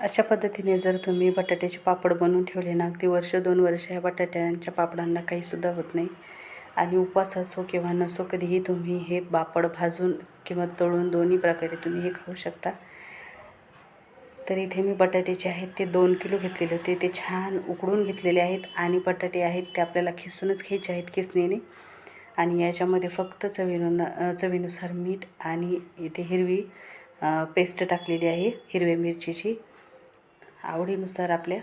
अशा पद्धतीने जर तुम्ही बटाट्याचे पापड बनवून ठेवले ना अगदी वर्ष दोन वर्ष ह्या बटाट्यांच्या पापडांना काहीसुद्धा होत नाही. आणि उपवास असो किंवा नसो कधीही तुम्ही हे पापड भाजून किंवा तळून दोन्ही प्रकारे तुम्ही हे खाऊ शकता. तर इथे मी बटाटे जे आहेत ते दोन किलो घेतलेले होते. ते छान उकडून घेतलेले आहेत आणि बटाटे आहेत ते आपल्याला खिसूनच घ्यायचे आहेत खिसणीने. आणि याच्यामध्ये फक्त चवीनु चवीनुसार मीठ आणि इथे हिरवी पेस्ट टाकलेली आहे हिरव्या मिरचीची. आवडीनुसार आपल्या.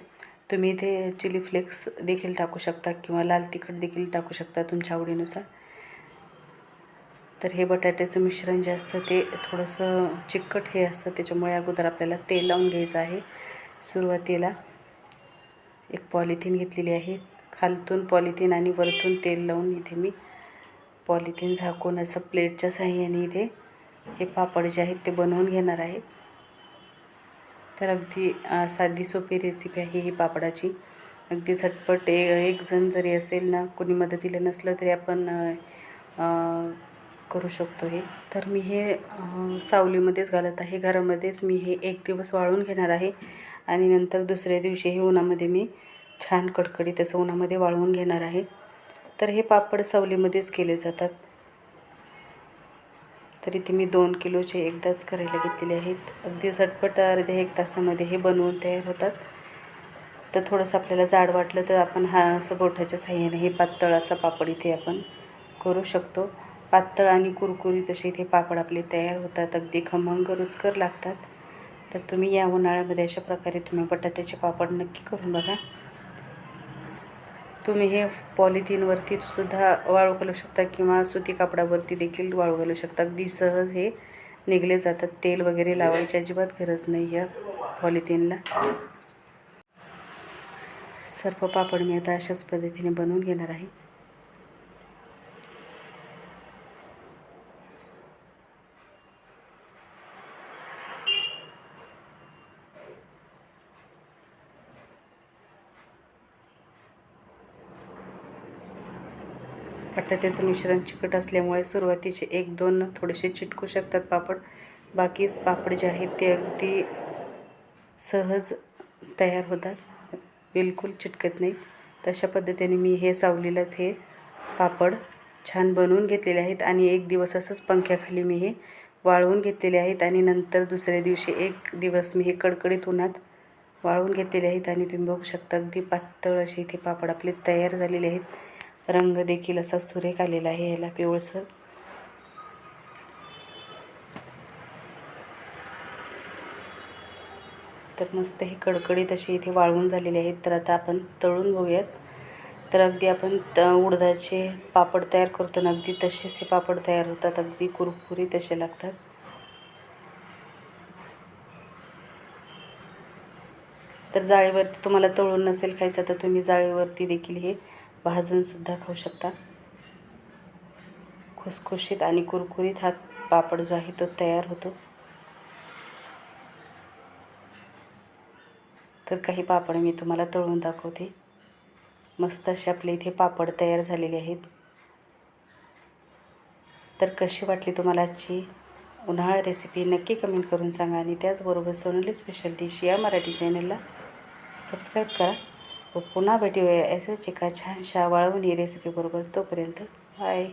तुम्ही इथे चिली फ्लेक्स देखील टाकू शकता किंवा लाल तिखट देखील टाकू शकता तुमच्या आवडीनुसार. तर हे बटाट्याचं मिश्रण जे असतं ते थोडंसं चिकट हे असतं त्याच्यामुळे अगोदर आपल्याला तेल लावून घ्यायचं आहे सुरुवातीला. एक पॉलिथिन घेतलेली आहे. खालतून पॉलिथिन आणि वरतून तेल लावून इथे मी पॉलिथिन झाकून असं प्लेटच्या साह्याने इथे हे पापड जे आहेत ते बनवून घेणार आहे. तर अगदी साधी सोपी रेसिपी आहे ही पापडाची. अगदी झटपट ए एक जण जरी असेल ना कोणी मदतीला नसलं तरी आपण करू शकतो हे. तर मी हे सावलीमध्येच घालत आहे. घरामध्येच मी हे एक दिवस वाळून घेणार आहे. आणि नंतर दुसऱ्या दिवशी हे उन्हामध्ये मी छान कडकडीत असं उन्हामध्ये वाळवून घेणार आहे. तर हे पापड सावलीमध्येच केले जातात. तरी ते मी दोन किलोचे एकदाच करायला घेतलेले आहेत. अगदी झटपट अर्ध्या एक तासामध्ये हे बनवून तयार होतात. तर थोडंसं आपल्याला जाड वाटलं तर आपण हा असं बोठाच्या साह्याने हे पातळ असा पापड इथे आपण करू शकतो. पातळ आणि कुरकुरीत असे इथे पापड आपले तयार होतात. अगदी खमंग रुचकर लागतात. तर तुम्ही या उन्हाळ्यामध्ये अशा प्रकारे तुम्ही बटाट्याचे पापड नक्की करून बघा. तुम्ही हे पॉलिथिनवरती सुद्धा वाळू घालू शकता किंवा सुती कापडावरती देखील वाळू घालू शकता. अगदी सहज हे निघले जातात. तेल वगैरे लावायची अजिबात गरज नाही या पॉलिथिनला. सर्व पापड मी आता अशाच पद्धतीने बनवून घेणार आहे. बटाट्याचं मिश्रण चिकट असल्यामुळे सुरुवातीचे एक दोन थोडेसे चिटकू शकतात पापड. बाकी पापड जे आहेत ते अगदी सहज तयार होतात. बिलकुल चिटकत नाहीत. तशा पद्धतीने मी हे सावलीलाच हे पापड छान बनवून घेतलेले आहेत आणि एक दिवस असंच पंख्याखाली मी हे वाळवून घेतलेले आहेत आणि नंतर दुसऱ्या दिवशी एक दिवस मी हे कडकडीत उन्हात वाळवून घेतलेले आहेत आणि तुम्ही बघू शकता अगदी पातळ असे इथे पापड आपले तयार झालेले आहेत. रंग देखील असा सुरेख आलेला आहे याला पिवळसर. तर मस्त हे कडकडीत असे इथे वाळवून झालेले आहेत. तर आता आपण तळून बघूयात. तर अगदी आपण त उडदाचे पापड तयार करतो ना अगदी तसेच हे पापड तयार होतात. अगदी कुरकुरीत असे लागतात. तर जाळीवरती तुम्हाला तळून नसेल खायचं तर तुम्ही जाळीवरती देखील हे भाजूनसुद्धा खाऊ शकता. खुसखुशीत आणि कुरकुरीत हा पापड जो आहे तो तयार होतो. तर काही पापड मी तुम्हाला तळून दाखवते. मस्त असे आपले इथे पापड तयार झालेले आहेत. तर कशी वाटली तुम्हाला आजची उन्हाळा रेसिपी नक्की कमेंट करून सांगा आणि त्याचबरोबर सोनली स्पेशल डिश या मराठी चॅनलला सबस्क्राईब करा. पुन्हा भेटूया. असंच एका छानशा वाळवणी रेसिपीबरोबर तोपर्यंत बाय